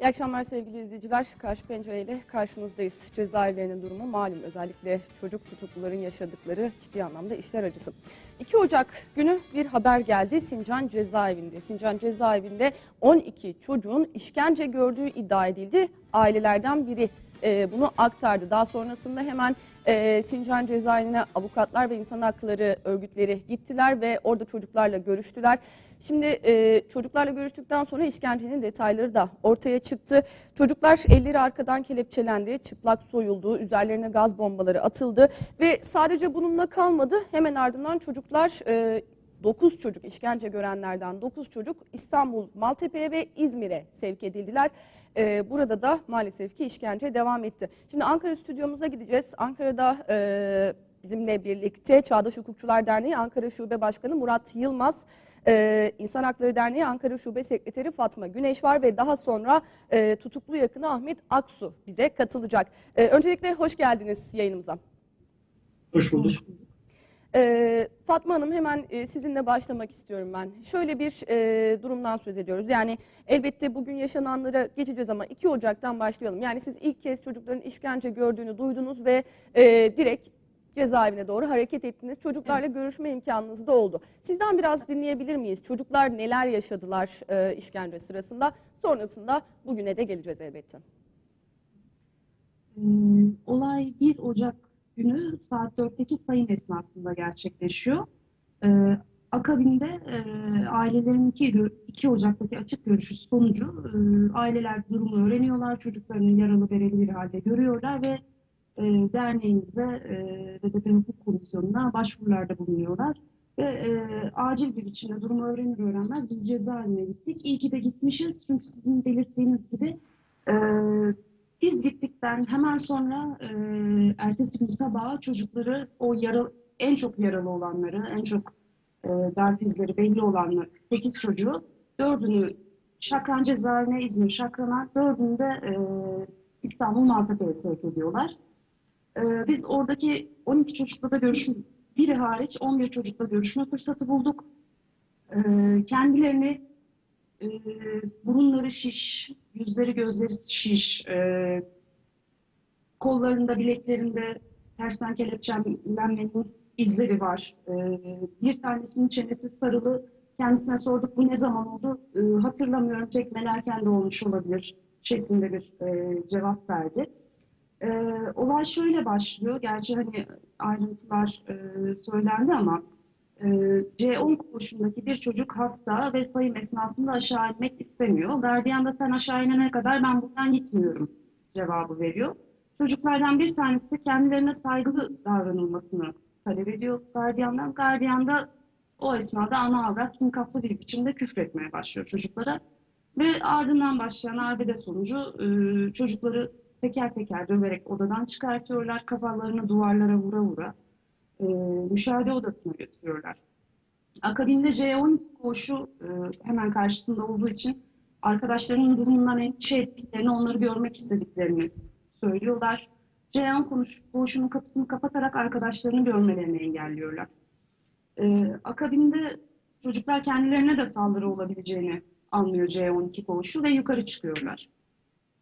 İyi akşamlar sevgili izleyiciler. Karşı pencereyle karşınızdayız. Cezaevlerinin durumu malum. Özellikle çocuk tutukluların yaşadıkları ciddi anlamda işler acısı. 2 Ocak günü bir haber geldi Sincan cezaevinde. Sincan cezaevinde 12 çocuğun işkence gördüğü iddia edildi. Ailelerden biri e, bunu aktardı. Daha sonrasında hemen e, Sincan cezaevine avukatlar ve insan hakları örgütleri gittiler ve orada çocuklarla görüştüler. Şimdi e, çocuklarla görüştükten sonra işkencenin detayları da ortaya çıktı. Çocuklar elleri arkadan kelepçelendi, çıplak soyuldu, üzerlerine gaz bombaları atıldı ve sadece bununla kalmadı. Hemen ardından çocuklar e, 9 çocuk işkence görenlerden 9 çocuk İstanbul, Maltepe'ye ve İzmir'e sevk edildiler. Ee, burada da maalesef ki işkence devam etti. Şimdi Ankara stüdyomuza gideceğiz. Ankara'da e, bizimle birlikte Çağdaş Hukukçular Derneği Ankara Şube Başkanı Murat Yılmaz, e, İnsan Hakları Derneği Ankara Şube Sekreteri Fatma Güneş var ve daha sonra e, tutuklu yakını Ahmet Aksu bize katılacak. E, öncelikle hoş geldiniz yayınımıza. Hoş bulduk. Ee, Fatma Hanım hemen e, sizinle başlamak istiyorum ben. Şöyle bir e, durumdan söz ediyoruz. Yani elbette bugün yaşananlara geçeceğiz ama 2 Ocak'tan başlayalım. Yani siz ilk kez çocukların işkence gördüğünü duydunuz ve e, direkt cezaevine doğru hareket ettiniz. Çocuklarla görüşme imkanınız da oldu. Sizden biraz dinleyebilir miyiz? Çocuklar neler yaşadılar e, işkence sırasında? Sonrasında bugüne de geleceğiz elbette. Ee, Olay 1 Ocak günü saat 4'teki sayım esnasında gerçekleşiyor. Ee, akabinde e, ailelerin 2, 2 Ocak'taki açık görüşü sonucu e, aileler durumu öğreniyorlar. Çocuklarını yaralı bereli bir halde görüyorlar ve e, derneğimize e, ve de Hukuk Komisyonu'na başvurularda bulunuyorlar. Ve e, acil bir biçimde durumu öğrenir öğrenmez biz cezaevine gittik. İyi ki de gitmişiz çünkü sizin belirttiğiniz gibi e, biz gittikten hemen sonra e, ertesi gün sabah çocukları o yara, en çok yaralı olanları, en çok e, darp izleri belli olanları 8 çocuğu dördünü Şakran cezaevine İzmir Şakran'a dördünü de e, İstanbul Maltepe'ye sevk ediyorlar. E, biz oradaki 12 çocukla da görüşme, biri hariç 11 çocukla görüşme fırsatı bulduk. E, kendilerini e, burunları şiş, yüzleri gözleri şiş, e, kollarında bileklerinde tersten kelepçelenmenin izleri var. E, bir tanesinin çenesi sarılı. Kendisine sorduk bu ne zaman oldu? Hatırlamıyorum tekmelerken de olmuş olabilir şeklinde bir e, cevap verdi. E, olay şöyle başlıyor. Gerçi hani ayrıntılar e, söylendi ama e, C10 koğuşundaki bir çocuk hasta ve sayım esnasında aşağı inmek istemiyor. Gardiyan da sen aşağı inene kadar ben buradan gitmiyorum cevabı veriyor. Çocuklardan bir tanesi kendilerine saygılı davranılmasını talep ediyor gardiyandan. Gardiyan da o esnada ana avrat sinkaflı bir biçimde küfretmeye başlıyor çocuklara. Ve ardından başlayan arbede sonucu e, çocukları teker teker döverek odadan çıkartıyorlar. Kafalarını duvarlara vura vura e, müşahede odasına götürüyorlar. Akabinde C12 koğuşu e, hemen karşısında olduğu için arkadaşlarının durumundan endişe ettiklerini, onları görmek istediklerini söylüyorlar. C10 konuş- koğuşunun kapısını kapatarak arkadaşlarını görmelerini engelliyorlar. E, akabinde çocuklar kendilerine de saldırı olabileceğini anlıyor C12 koğuşu ve yukarı çıkıyorlar.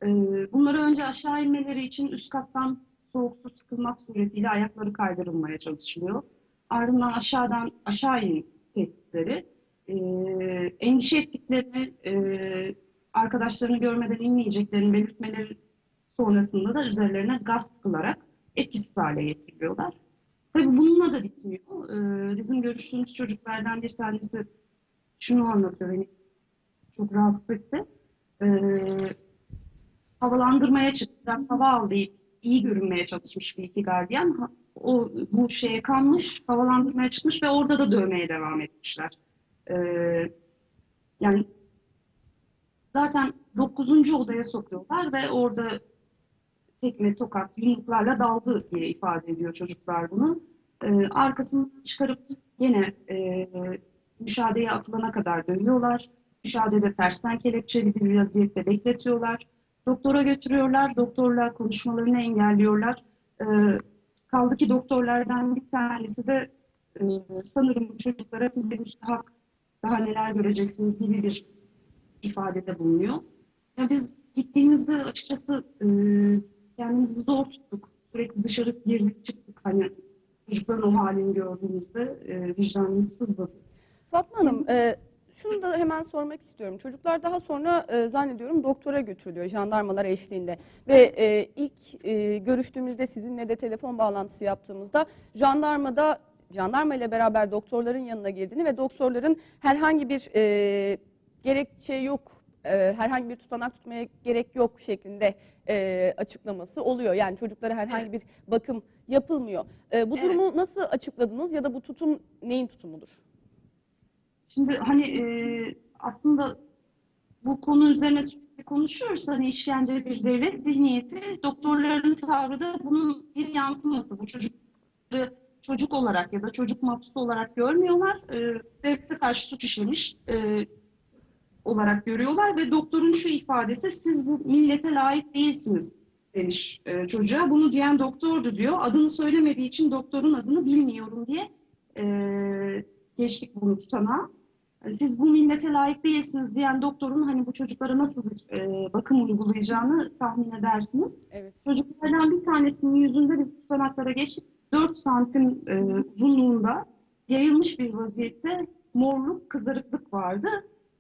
E, bunları önce aşağı inmeleri için üst kattan soğuk su sıkılmak suretiyle ayakları kaydırılmaya çalışılıyor. Ardından aşağıdan aşağı in tehditleri. E, endişe ettiklerini, e, arkadaşlarını görmeden inmeyeceklerini belirtmeleri sonrasında da üzerlerine gaz sıkılarak etkisiz hale getiriliyorlar. Tabii bununla da bitmiyor. E, bizim görüştüğümüz çocuklardan bir tanesi şunu anlatıyor beni çok rahatsız etti. E, havalandırmaya çıktı, biraz hava aldı iyi görünmeye çalışmış bir iki gardiyan. O bu şeye kanmış, havalandırmaya çıkmış ve orada da dövmeye devam etmişler. Ee, yani zaten dokuzuncu odaya sokuyorlar ve orada tekme, tokat, yumruklarla daldı diye ifade ediyor çocuklar bunu. Ee, arkasını çıkarıp yine e, müşahedeye atılana kadar dövüyorlar. Müşahedede tersten kelepçeli bir vaziyette bekletiyorlar. Doktora götürüyorlar. Doktorlar konuşmalarını engelliyorlar. Ee, kaldı ki doktorlardan bir tanesi de e, sanırım çocuklara size müstahak daha neler göreceksiniz gibi bir ifadede bulunuyor. Ya biz gittiğimizde açıkçası e, kendimizi zor tuttuk. Sürekli dışarı girdik çıktık. Hani çocukların o halini gördüğümüzde e, vicdanımız sızladı. Fatma Hanım, e, şunu da hemen sormak istiyorum. Çocuklar daha sonra e, zannediyorum doktora götürülüyor jandarmalar eşliğinde. Ve e, ilk e, görüştüğümüzde sizinle de telefon bağlantısı yaptığımızda jandarmada jandarma ile beraber doktorların yanına girdiğini ve doktorların herhangi bir e, gerekçe yok, e, herhangi bir tutanak tutmaya gerek yok şeklinde e, açıklaması oluyor. Yani çocuklara herhangi bir bakım yapılmıyor. E, bu durumu nasıl açıkladınız ya da bu tutum neyin tutumudur? Şimdi hani e, aslında bu konu üzerine konuşuyoruz. Hani işkence bir devlet zihniyeti, doktorların tavrı da bunun bir yansıması. Bu çocukları çocuk olarak ya da çocuk mahpusu olarak görmüyorlar. E, devlete karşı suç işlemiş e, olarak görüyorlar ve doktorun şu ifadesi siz bu millete layık değilsiniz demiş e, çocuğa. Bunu diyen doktordu diyor. Adını söylemediği için doktorun adını bilmiyorum diye e, geçtik bunu tutanağa. Siz bu millete layık değilsiniz diyen doktorun hani bu çocuklara nasıl bir e, bakım uygulayacağını tahmin edersiniz. Evet. Çocuklardan bir tanesinin yüzünde biz tutanaklara geçtik. 4 santim e, uzunluğunda yayılmış bir vaziyette morluk, kızarıklık vardı.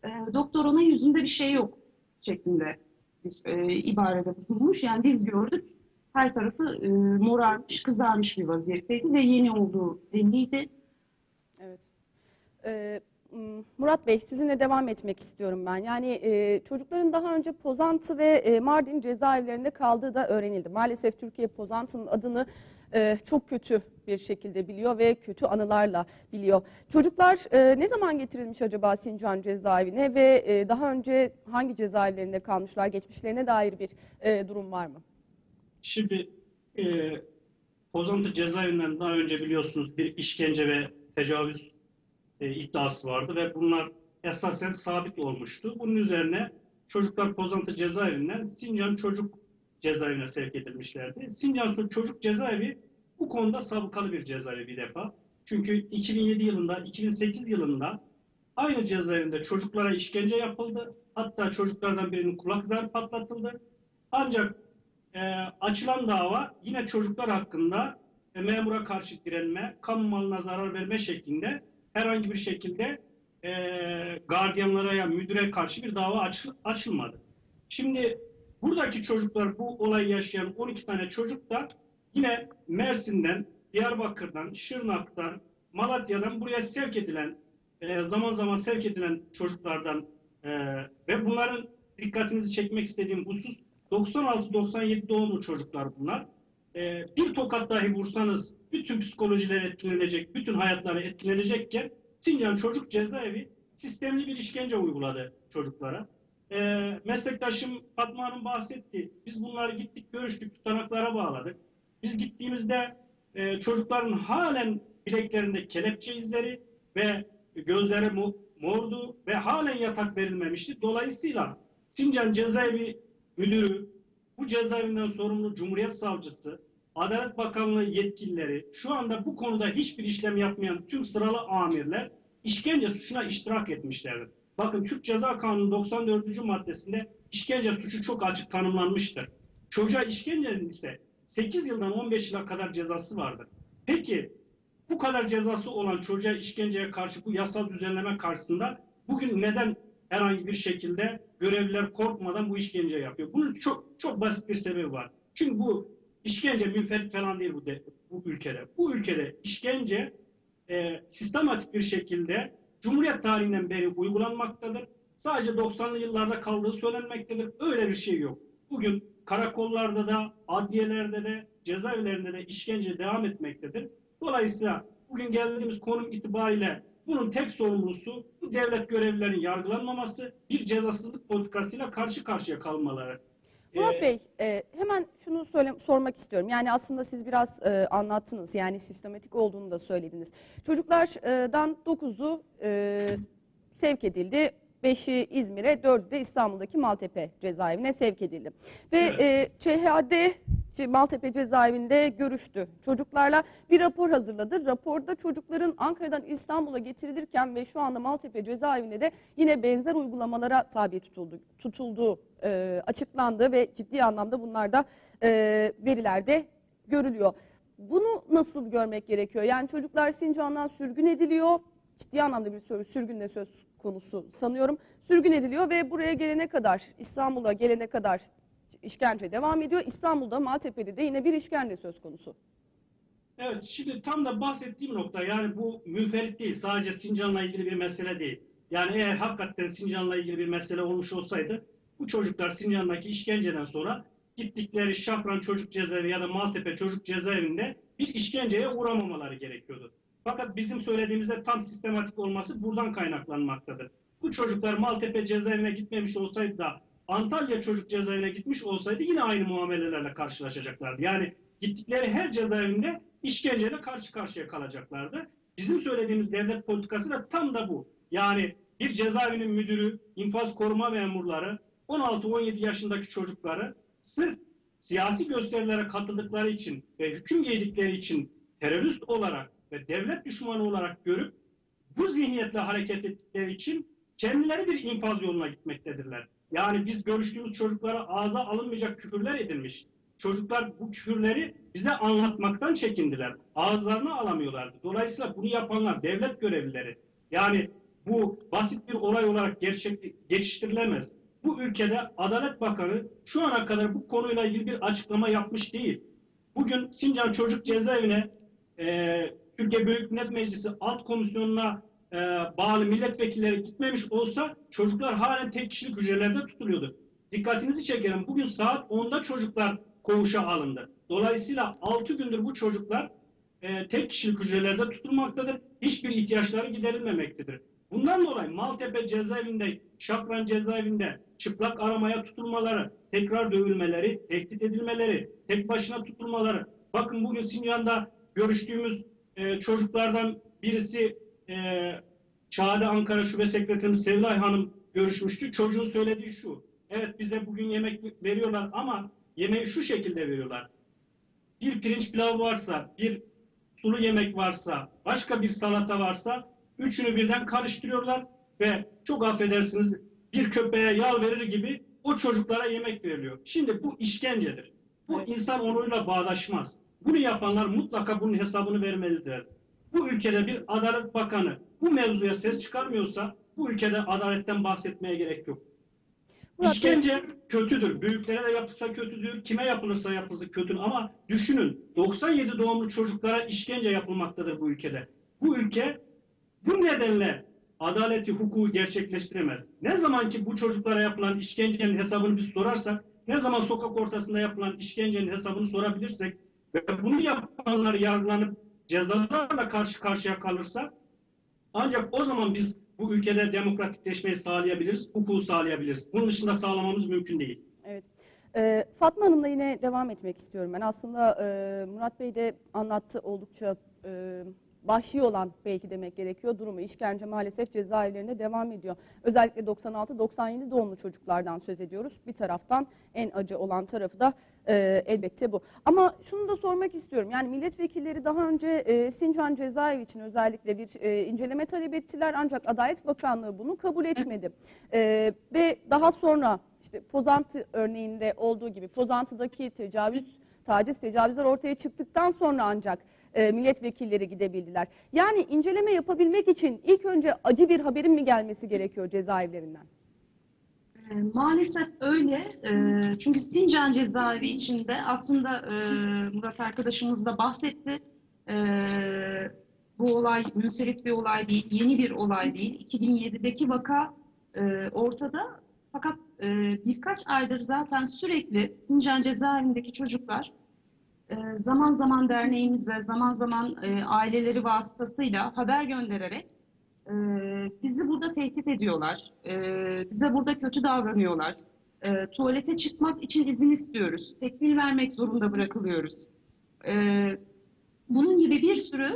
E, doktor ona yüzünde bir şey yok şeklinde bir e, ibarede bulunmuş. Yani biz gördük her tarafı e, morarmış, kızarmış bir vaziyetteydi ve yeni olduğu belliydi. Evet. Ee, Murat Bey sizinle devam etmek istiyorum ben. Yani e, çocukların daha önce Pozantı ve e, Mardin cezaevlerinde kaldığı da öğrenildi. Maalesef Türkiye Pozantı'nın adını e, çok kötü bir şekilde biliyor ve kötü anılarla biliyor. Çocuklar e, ne zaman getirilmiş acaba Sincan cezaevine ve e, daha önce hangi cezaevlerinde kalmışlar? Geçmişlerine dair bir e, durum var mı? Şimdi e, Pozantı cezaevinden daha önce biliyorsunuz bir işkence ve tecavüz e, iddiası vardı ve bunlar esasen sabit olmuştu. Bunun üzerine çocuklar Pozantı cezaevinden Sincan Çocuk cezaevine sevk edilmişlerdi. Sincan Çocuk cezaevi bu konuda sabıkalı bir cezaevi bir defa. Çünkü 2007 yılında, 2008 yılında aynı cezaevinde çocuklara işkence yapıldı. Hatta çocuklardan birinin kulak zarı patlatıldı. Ancak e, açılan dava yine çocuklar hakkında e, memura karşı direnme, kamu malına zarar verme şeklinde herhangi bir şekilde e, gardiyanlara ya müdüre karşı bir dava açıl- açılmadı. Şimdi buradaki çocuklar bu olayı yaşayan 12 tane çocuk da yine Mersin'den, Diyarbakır'dan, Şırnak'tan, Malatya'dan buraya sevk edilen, e, zaman zaman sevk edilen çocuklardan e, ve bunların dikkatinizi çekmek istediğim husus 96-97 doğumlu çocuklar bunlar. Ee, bir tokat dahi vursanız bütün psikolojileri etkilenecek, bütün hayatları etkilenecekken Sincan Çocuk Cezaevi sistemli bir işkence uyguladı çocuklara. Ee, meslektaşım Fatma Hanım bahsetti. Biz bunları gittik, görüştük, tutanaklara bağladık. Biz gittiğimizde e, çocukların halen bileklerinde kelepçe izleri ve gözleri mo- mordu ve halen yatak verilmemişti. Dolayısıyla Sincan Cezaevi Müdürü, bu cezaevinden sorumlu Cumhuriyet Savcısı, Adalet Bakanlığı yetkilileri, şu anda bu konuda hiçbir işlem yapmayan tüm sıralı amirler işkence suçuna iştirak etmişlerdir. Bakın Türk Ceza Kanunu 94. maddesinde işkence suçu çok açık tanımlanmıştır. Çocuğa işkencenin ise 8 yıldan 15 yıla kadar cezası vardır. Peki bu kadar cezası olan çocuğa işkenceye karşı bu yasal düzenleme karşısında bugün neden herhangi bir şekilde görevliler korkmadan bu işkence yapıyor? Bunun çok çok basit bir sebebi var. Çünkü bu işkence münferit falan değil bu, de, bu ülkede. Bu ülkede işkence e, sistematik bir şekilde Cumhuriyet tarihinden beri uygulanmaktadır. Sadece 90'lı yıllarda kaldığı söylenmektedir. Öyle bir şey yok. Bugün karakollarda da, adliyelerde de, cezaevlerinde de işkence devam etmektedir. Dolayısıyla bugün geldiğimiz konum itibariyle bunun tek sorumlusu bu devlet görevlilerinin yargılanmaması, bir cezasızlık politikasıyla karşı karşıya kalmaları. Murat Ee, Bey, e, hemen şunu söyle, sormak istiyorum. Yani aslında siz biraz e, anlattınız. Yani sistematik olduğunu da söylediniz. Çocuklardan 9'u e, sevk edildi. 5'i İzmir'e, 4'ü de İstanbul'daki Maltepe cezaevine sevk edildi. Ve Evet. e, ÇHD Maltepe cezaevinde görüştü. Çocuklarla bir rapor hazırladı. Raporda çocukların Ankara'dan İstanbul'a getirilirken ve şu anda Maltepe cezaevinde de yine benzer uygulamalara tabi tutuldu, tutulduğu e, açıklandı ve ciddi anlamda bunlar da e, verilerde görülüyor. Bunu nasıl görmek gerekiyor? Yani çocuklar Sincan'dan sürgün ediliyor. Ciddi anlamda bir sürü sürgün de söz konusu sanıyorum. Sürgün ediliyor ve buraya gelene kadar, İstanbul'a gelene kadar işkence devam ediyor. İstanbul'da, Maltepe'de de yine bir işkence söz konusu. Evet, şimdi tam da bahsettiğim nokta yani bu münferit değil, sadece Sincan'la ilgili bir mesele değil. Yani eğer hakikaten Sincan'la ilgili bir mesele olmuş olsaydı bu çocuklar Sincan'daki işkenceden sonra gittikleri Şapran Çocuk Cezaevi ya da Maltepe Çocuk Cezaevinde bir işkenceye uğramamaları gerekiyordu. Fakat bizim söylediğimizde tam sistematik olması buradan kaynaklanmaktadır. Bu çocuklar Maltepe Cezaevine gitmemiş olsaydı da Antalya Çocuk Cezaevine gitmiş olsaydı yine aynı muamelelerle karşılaşacaklardı. Yani gittikleri her cezaevinde işkenceyle karşı karşıya kalacaklardı. Bizim söylediğimiz devlet politikası da tam da bu. Yani bir cezaevinin müdürü, infaz koruma memurları, 16-17 yaşındaki çocukları sırf siyasi gösterilere katıldıkları için ve hüküm giydikleri için terörist olarak ve devlet düşmanı olarak görüp bu zihniyetle hareket ettikleri için kendileri bir infaz yoluna gitmektedirler. Yani biz görüştüğümüz çocuklara ağza alınmayacak küfürler edilmiş. Çocuklar bu küfürleri bize anlatmaktan çekindiler. Ağızlarına alamıyorlardı. Dolayısıyla bunu yapanlar devlet görevlileri. Yani bu basit bir olay olarak gerçek, geçiştirilemez. Bu ülkede Adalet Bakanı şu ana kadar bu konuyla ilgili bir açıklama yapmış değil. Bugün Sincan Çocuk Cezaevine e, Türkiye Büyük Millet Meclisi Alt Komisyonu'na e, bağlı milletvekilleri gitmemiş olsa çocuklar halen tek kişilik hücrelerde tutuluyordu. Dikkatinizi çekerim. Bugün saat 10'da çocuklar koğuşa alındı. Dolayısıyla 6 gündür bu çocuklar e, tek kişilik hücrelerde tutulmaktadır. Hiçbir ihtiyaçları giderilmemektedir. Bundan dolayı Maltepe cezaevinde, Şapran cezaevinde çıplak aramaya tutulmaları, tekrar dövülmeleri, tehdit edilmeleri, tek başına tutulmaları. Bakın bugün Sincan'da görüştüğümüz e, çocuklardan birisi e, Çağrı Ankara Şube Sekreterimiz Sevlay Hanım görüşmüştü. Çocuğun söylediği şu. Evet bize bugün yemek veriyorlar ama yemeği şu şekilde veriyorlar. Bir pirinç pilavı varsa, bir sulu yemek varsa, başka bir salata varsa üçünü birden karıştırıyorlar ve çok affedersiniz bir köpeğe yal verir gibi o çocuklara yemek veriliyor. Şimdi bu işkencedir. Bu Evet. insan onuruyla bağdaşmaz. Bunu yapanlar mutlaka bunun hesabını vermelidir. Bu ülkede bir Adalet Bakanı bu mevzuya ses çıkarmıyorsa bu ülkede adaletten bahsetmeye gerek yok. Murat Bey- İşkence kötüdür. Büyüklere de yapılsa kötüdür. Kime yapılırsa yapılsa kötüdür. Ama düşünün 97 doğumlu çocuklara işkence yapılmaktadır bu ülkede. Bu ülke bu nedenle adaleti, hukuku gerçekleştiremez. Ne zaman ki bu çocuklara yapılan işkencenin hesabını biz sorarsak, ne zaman sokak ortasında yapılan işkencenin hesabını sorabilirsek ve bunu yapanlar yargılanıp cezalarla karşı karşıya kalırsa ancak o zaman biz bu ülkede demokratikleşmeyi sağlayabiliriz, hukuku sağlayabiliriz. Bunun dışında sağlamamız mümkün değil. Evet. Ee, Fatma Hanım'la yine devam etmek istiyorum ben. Aslında e, Murat Bey de anlattı oldukça e, vahşi olan belki demek gerekiyor durumu. İşkence maalesef cezaevlerinde devam ediyor. Özellikle 96-97 doğumlu çocuklardan söz ediyoruz. Bir taraftan en acı olan tarafı da e, elbette bu. Ama şunu da sormak istiyorum. Yani milletvekilleri daha önce e, Sincan cezaevi için özellikle bir e, inceleme talep ettiler. Ancak Adalet Bakanlığı bunu kabul etmedi. E, ve daha sonra işte Pozantı örneğinde olduğu gibi Pozantı'daki tecavüz, taciz, tecavüzler ortaya çıktıktan sonra ancak e, milletvekilleri gidebildiler. Yani inceleme yapabilmek için ilk önce acı bir haberin mi gelmesi gerekiyor cezaevlerinden? E, Maalesef öyle. E, Çünkü Sincan cezaevi içinde aslında e, Murat arkadaşımız da bahsetti. Bu olay münferit bir olay değil, yeni bir olay değil. 2007'deki vaka ortada. Fakat e, birkaç aydır zaten sürekli Sincan cezaevindeki çocuklar e, zaman zaman derneğimize, zaman zaman e, aileleri vasıtasıyla haber göndererek e, bizi burada tehdit ediyorlar. Bize burada kötü davranıyorlar. Tuvalete çıkmak için izin istiyoruz. Tekmil vermek zorunda bırakılıyoruz. Bunun gibi bir sürü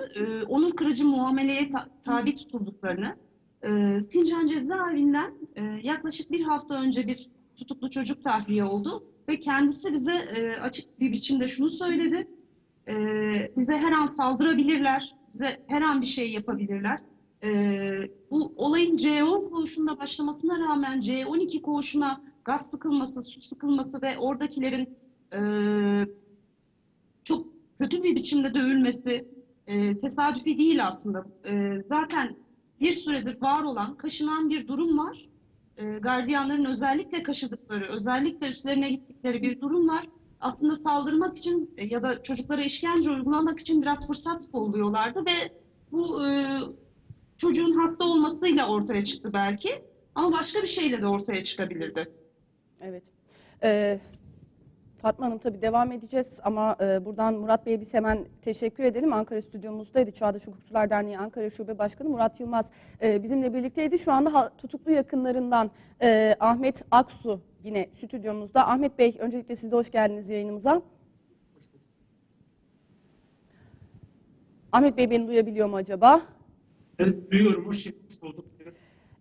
onur kırıcı muameleye ta- tabi tutulduklarını e, Sincan cezaevinden e, yaklaşık bir hafta önce bir tutuklu çocuk tahliye oldu ve kendisi bize e, açık bir biçimde şunu söyledi. E, bize her an saldırabilirler, bize her an bir şey yapabilirler. E, bu olayın C10 koğuşunda başlamasına rağmen C12 koğuşuna gaz sıkılması, su sıkılması ve oradakilerin e, çok kötü bir biçimde dövülmesi e, tesadüfi değil aslında. E, zaten bir süredir var olan, kaşınan bir durum var. E, gardiyanların özellikle kaşıdıkları, özellikle üstlerine gittikleri bir durum var. Aslında saldırmak için e, ya da çocuklara işkence uygulamak için biraz fırsat kolluyorlardı ve bu e, çocuğun hasta olmasıyla ortaya çıktı belki. Ama başka bir şeyle de ortaya çıkabilirdi. Evet. Ee, Fatma Hanım tabii devam edeceğiz ama e, buradan Murat Bey'e biz hemen teşekkür edelim. Ankara stüdyomuzdaydı. Çağdaş Hukukçular Derneği Ankara Şube Başkanı Murat Yılmaz e, bizimle birlikteydi. Şu anda ha- tutuklu yakınlarından e, Ahmet Aksu yine stüdyomuzda. Ahmet Bey öncelikle siz de hoş geldiniz yayınımıza. Ahmet Bey beni duyabiliyor mu acaba? Evet, duyuyorum. Hoş bulduk.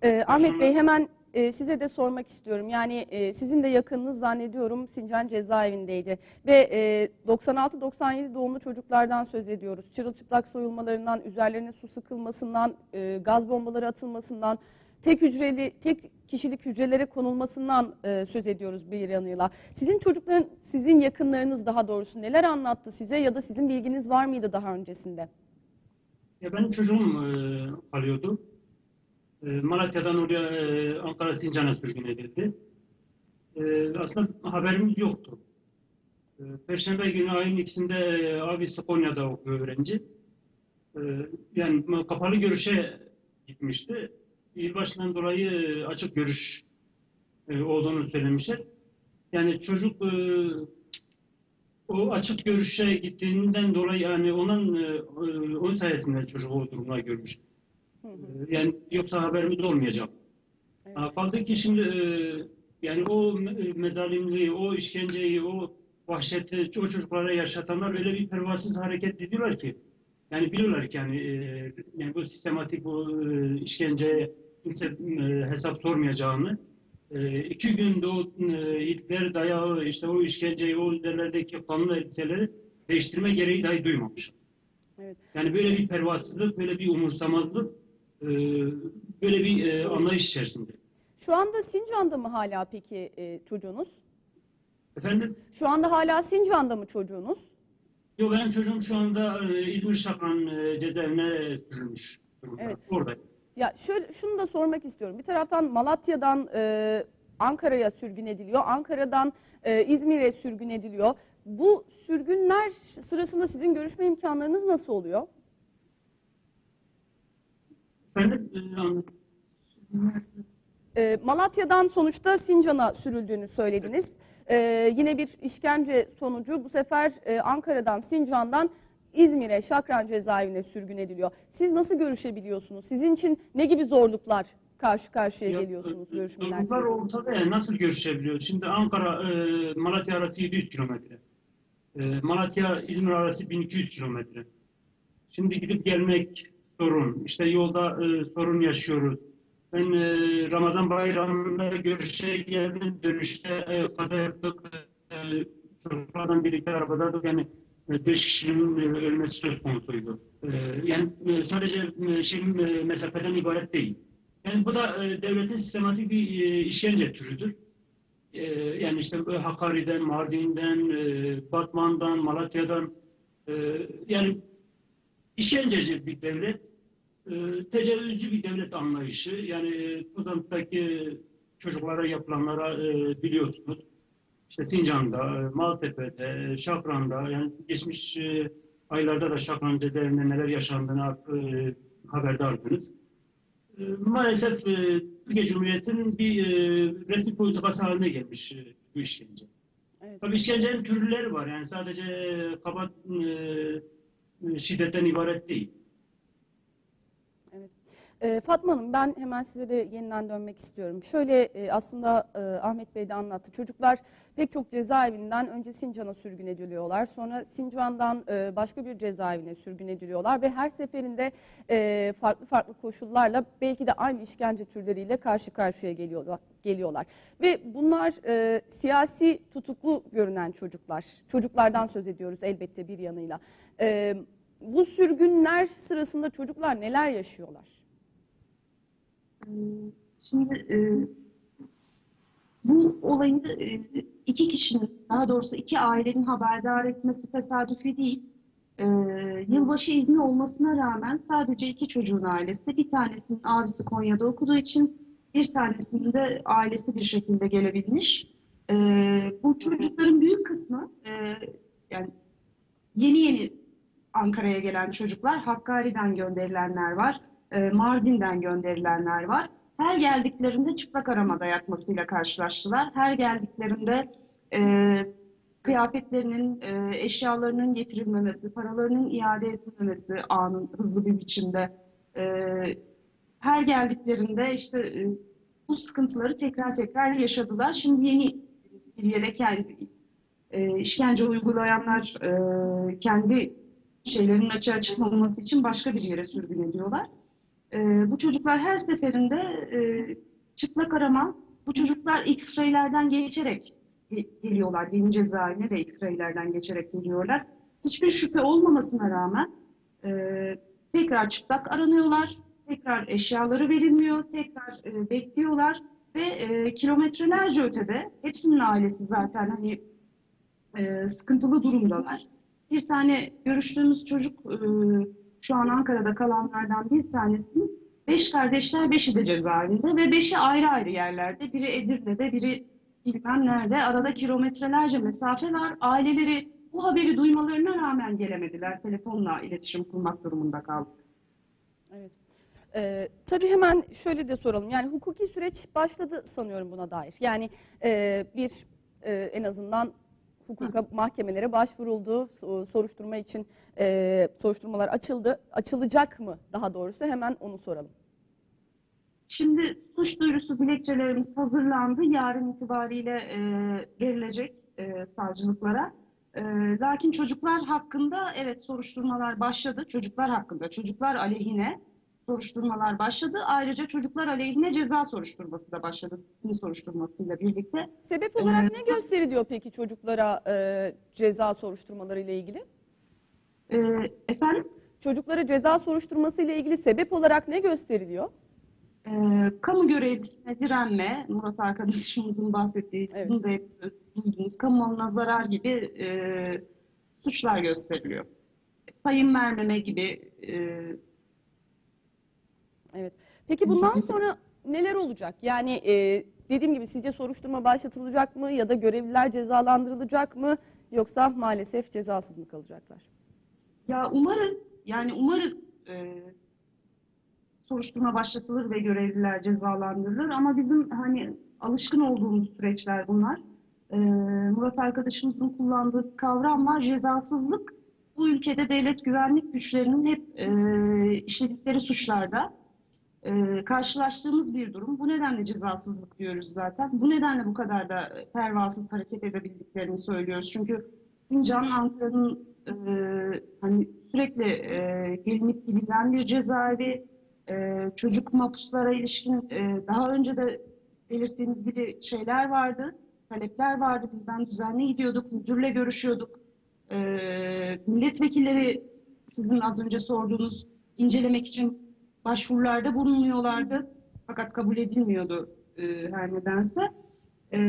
Ee, Ahmet. Bey hemen e, size de sormak istiyorum. Yani e, sizin de yakınınız zannediyorum Sincan cezaevindeydi ve e, 96-97 doğumlu çocuklardan söz ediyoruz. Çırılçıplak soyulmalarından, üzerlerine su sıkılmasından, e, gaz bombaları atılmasından, tek hücreli, tek kişilik hücrelere konulmasından e, söz ediyoruz bir yanıyla. Sizin çocukların, sizin yakınlarınız daha doğrusu neler anlattı size ya da sizin bilginiz var mıydı daha öncesinde? Ya benim çocuğum e, kalıyordu. E, Malatya'dan oraya e, Ankara Sincan'a sürgün edildi. E, aslında haberimiz yoktu. E, Perşembe günü ayın ikisinde e, abisi Konya'da okuyor öğrenci. Yani kapalı görüşe gitmişti. Yılbaşından dolayı e, açık görüş olduğunu söylemişler. Yani çocuk o açık görüşe gittiğinden dolayı yani onun onun sayesinde çocuk o durumda görmüş. Hı hı. E, Yani yoksa haberimiz olmayacak. Evet. Kaldı ki şimdi e, yani o me- mezalimliği, o işkenceyi, o vahşeti o çocuklara yaşatanlar öyle bir pervasız hareket ediyorlar ki yani biliyorlar ki yani, e, yani bu sistematik bu e, işkenceye kimse e, hesap sormayacağını e, iki günde o e, itleri dayağı işte o işkenceyi o üzerlerdeki kanlı elbiseleri değiştirme gereği dahi duymamış. Evet. Yani böyle bir pervasızlık, böyle bir umursamazlık, e, böyle bir e, anlayış içerisinde. Şu anda Sincan'da mı hala peki e, çocuğunuz? Efendim? Şu anda hala Sincan'da mı çocuğunuz? Yo benim çocuğum şu anda e, İzmir Şakran e, cezaevine sürülmüş durumda. Evet. Orada. Ya şöyle şunu da sormak istiyorum. Bir taraftan Malatya'dan e, Ankara'ya sürgün ediliyor. Ankara'dan e, İzmir'e sürgün ediliyor. Bu sürgünler sırasında sizin görüşme imkanlarınız nasıl oluyor? Efendim? E, anladım. E, Malatya'dan sonuçta Sincan'a sürüldüğünü söylediniz. E, yine bir işkence sonucu bu sefer e, Ankara'dan, Sincan'dan İzmir'e, Şakran cezaevine sürgün ediliyor. Siz nasıl görüşebiliyorsunuz? Sizin için ne gibi zorluklar karşı karşıya Ya, geliyorsunuz e, görüşmeler sırasında? ortada ya nasıl görüşebiliyoruz? Şimdi Ankara e, Malatya arası 700 kilometre. E, Malatya İzmir arası 1200 kilometre. Şimdi gidip gelmek sorun. İşte yolda e, sorun yaşıyoruz. Ben e, Ramazan bayramında görüşe geldim. Dönüşte e, kaza yaptık. E, çocuklardan birlikte arabadaydık. Yani e, beş kişinin e, ölmesi söz konusuydu. E, yani sadece şeyin mesafeden ibaret değil. Yani bu da devletin sistematik bir işkence türüdür. Yani işte Hakkari'den, Mardin'den, Batman'dan, Malatya'dan yani işkenceci bir devlet, e, tecavüzcü bir devlet anlayışı. Yani e, Kuzant'taki çocuklara yapılanlara e, biliyorsunuz. İşte Sincan'da, e, Maltepe'de, e, Şakran'da yani geçmiş e, aylarda da Şakran cezaevinde neler yaşandığını e, haberdardınız. E, maalesef e, Türkiye Cumhuriyeti'nin bir e, resmi politikası haline gelmiş e, bu işkence. Evet. Tabii işkencenin türleri var. Yani sadece e, kaba e, e, şiddetten ibaret değil. Evet. Ee, Fatma Hanım ben hemen size de yeniden dönmek istiyorum. Şöyle e, aslında e, Ahmet Bey de anlattı. Çocuklar pek çok cezaevinden önce Sincan'a sürgün ediliyorlar. Sonra Sincan'dan e, başka bir cezaevine sürgün ediliyorlar ve her seferinde e, farklı farklı koşullarla belki de aynı işkence türleriyle karşı karşıya geliyorlar. Ve bunlar e, siyasi tutuklu görünen çocuklar. Çocuklardan söz ediyoruz elbette bir yanıyla. E, bu sürgünler sırasında çocuklar neler yaşıyorlar? Ee, Şimdi e, bu olayı e, iki kişinin, daha doğrusu iki ailenin haberdar etmesi tesadüfi değil. Ee, Yılbaşı izni olmasına rağmen sadece iki çocuğun ailesi, bir tanesinin abisi Konya'da okuduğu için bir tanesinin de ailesi bir şekilde gelebilmiş. Ee, Bu çocukların büyük kısmı e, yani yeni yeni Ankara'ya gelen çocuklar, Hakkari'den gönderilenler var. E, Mardin'den gönderilenler var. Her geldiklerinde çıplak aramada yatmasıyla karşılaştılar. Her geldiklerinde e, kıyafetlerinin, e, eşyalarının getirilmemesi, paralarının iade edilmemesi anın hızlı bir biçimde. E, her geldiklerinde işte e, bu sıkıntıları tekrar tekrar yaşadılar. Şimdi yeni bir yere kendi e, işkence uygulayanlar e, kendi şeylerin açığa çıkmaması için başka bir yere sürgün ediyorlar. Ee, bu çocuklar her seferinde e, çıplak arama, bu çocuklar X-ray'lerden geçerek ge- geliyorlar. Yeni cezaevine de X-ray'lerden geçerek geliyorlar. Hiçbir şüphe olmamasına rağmen e, tekrar çıplak aranıyorlar, tekrar eşyaları verilmiyor, tekrar e, bekliyorlar ve e, kilometrelerce ötede hepsinin ailesi zaten hani e, sıkıntılı durumdalar. Bir tane görüştüğümüz çocuk e, şu an Ankara'da kalanlardan bir tanesinin beş kardeşler beşi de cezaevinde ve beşi ayrı ayrı yerlerde. Biri Edirne'de, biri bilmem nerede. Arada kilometrelerce mesafe var. Aileleri bu haberi duymalarına rağmen gelemediler. Telefonla iletişim kurmak durumunda kaldık. Evet. Ee, tabii hemen şöyle de soralım. Yani hukuki süreç başladı sanıyorum buna dair. Yani e, bir e, en azından hukuka mahkemelere başvuruldu. So- Soruşturma için e, soruşturmalar açıldı. Açılacak mı daha doğrusu? Hemen onu soralım. Şimdi suç duyurusu dilekçelerimiz hazırlandı. Yarın itibariyle e, verilecek e, savcılıklara. E, lakin çocuklar hakkında evet soruşturmalar başladı. Çocuklar hakkında, çocuklar aleyhine soruşturmalar başladı. Ayrıca çocuklar aleyhine ceza soruşturması da başladı. Disiplin soruşturmasıyla birlikte. Sebep olarak ne gösteriliyor peki çocuklara e, ceza soruşturmaları ile ilgili? E, efendim, Çocuklara ceza soruşturması ile ilgili sebep olarak ne gösteriliyor? e, kamu görevlisine direnme, Murat arkadaşımızın bahsettiği, sizin de duyduğunuz kamu malına zarar gibi e, suçlar gösteriliyor. Sayım vermeme gibi e, Evet. Peki bundan sonra neler olacak? Yani e, dediğim gibi sizce soruşturma başlatılacak mı ya da görevliler cezalandırılacak mı yoksa maalesef cezasız mı kalacaklar? Ya umarız, yani umarız e, soruşturma başlatılır ve görevliler cezalandırılır ama bizim hani alışkın olduğumuz süreçler bunlar. E, Murat arkadaşımızın kullandığı kavram var, cezasızlık. Bu ülkede devlet güvenlik güçlerinin hep e, işledikleri suçlarda e, karşılaştığımız bir durum. Bu nedenle cezasızlık diyoruz zaten. Bu nedenle bu kadar da pervasız hareket edebildiklerini söylüyoruz. Çünkü Sincan, Ankara'nın e, hani sürekli e, gelinip gidilen bir cezaevi, e, çocuk mahpuslara ilişkin e, daha önce de belirttiğiniz gibi şeyler vardı, talepler vardı. Bizden düzenli gidiyorduk, müdürle görüşüyorduk. E, milletvekilleri sizin az önce sorduğunuz incelemek için başvurularda bulunuyorlardı. Fakat kabul edilmiyordu e, her nedense. E,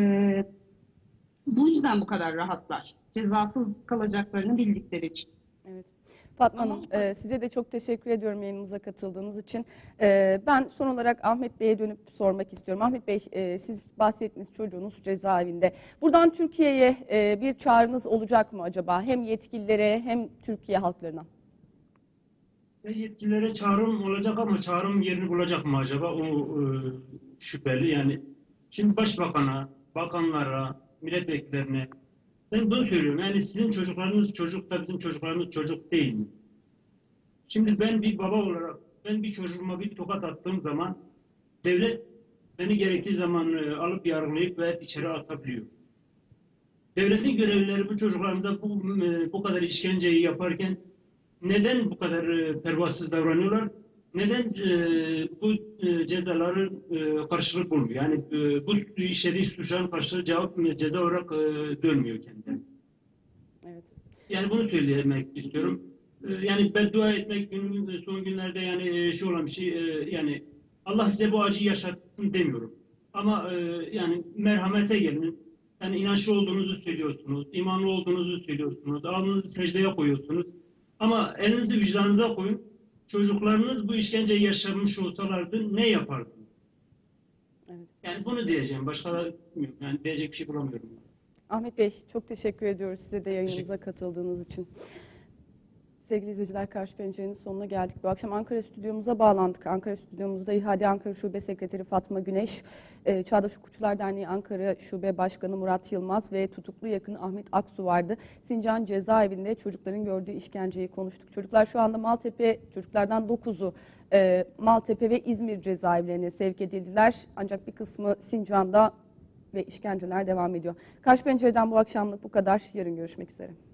bu yüzden bu kadar rahatlar. Cezasız kalacaklarını bildikleri için. Evet. Fatma Hanım e, size de çok teşekkür ediyorum yayınımıza katıldığınız için. E, ben son olarak Ahmet Bey'e dönüp sormak istiyorum. Ahmet Bey e, siz bahsettiğiniz çocuğunuz cezaevinde. Buradan Türkiye'ye e, bir çağrınız olacak mı acaba? Hem yetkililere hem Türkiye halklarına. Ve yetkililere çağrım olacak ama çağrım yerini bulacak mı acaba? O e, şüpheli. Yani şimdi başbakana, bakanlara, milletvekillerine ben bunu söylüyorum. Yani sizin çocuklarınız çocuk da bizim çocuklarımız çocuk değil mi? Şimdi ben bir baba olarak ben bir çocuğuma bir tokat attığım zaman devlet beni gerektiği zaman e, alıp yargılayıp ve içeri atabiliyor. Devletin görevlileri bu çocuklarımıza bu, e, bu kadar işkenceyi yaparken neden bu kadar e, pervasız davranıyorlar? Neden e, bu e, cezaları karşılık bulmuyor? Yani bu işlediği suçların karşılığı cevap ceza olarak dönmüyor kendilerine. Evet. Yani bunu söylemek istiyorum. Yani beddua etmek son günlerde yani şu olan bir şey yani Allah size bu acıyı yaşatsın demiyorum. Ama yani merhamete gelin. Yani inançlı olduğunuzu söylüyorsunuz, imanlı olduğunuzu söylüyorsunuz, alnınızı secdeye koyuyorsunuz. Ama elinizi vicdanınıza koyun. Çocuklarınız bu işkenceyi yaşamış olsalardı ne yapardınız? Evet. Yani bunu diyeceğim. Başka da. Yani diyecek bir şey bulamıyorum. Ahmet Bey çok teşekkür ediyoruz size de yayınımıza katıldığınız için. Sevgili izleyiciler Karşı Pencere'nin sonuna geldik. Bu akşam Ankara stüdyomuza bağlandık. Ankara stüdyomuzda İHAD Ankara Şube Sekreteri Fatma Güneş, e, Çağdaş Hukukçular Derneği Ankara Şube Başkanı Murat Yılmaz ve tutuklu yakını Ahmet Aksu vardı. Sincan cezaevinde çocukların gördüğü işkenceyi konuştuk. Çocuklar şu anda Maltepe, çocuklardan 9'u e, Maltepe ve İzmir cezaevlerine sevk edildiler. Ancak bir kısmı Sincan'da ve işkenceler devam ediyor. Karşı Pencere'den bu akşamlık bu kadar. Yarın görüşmek üzere.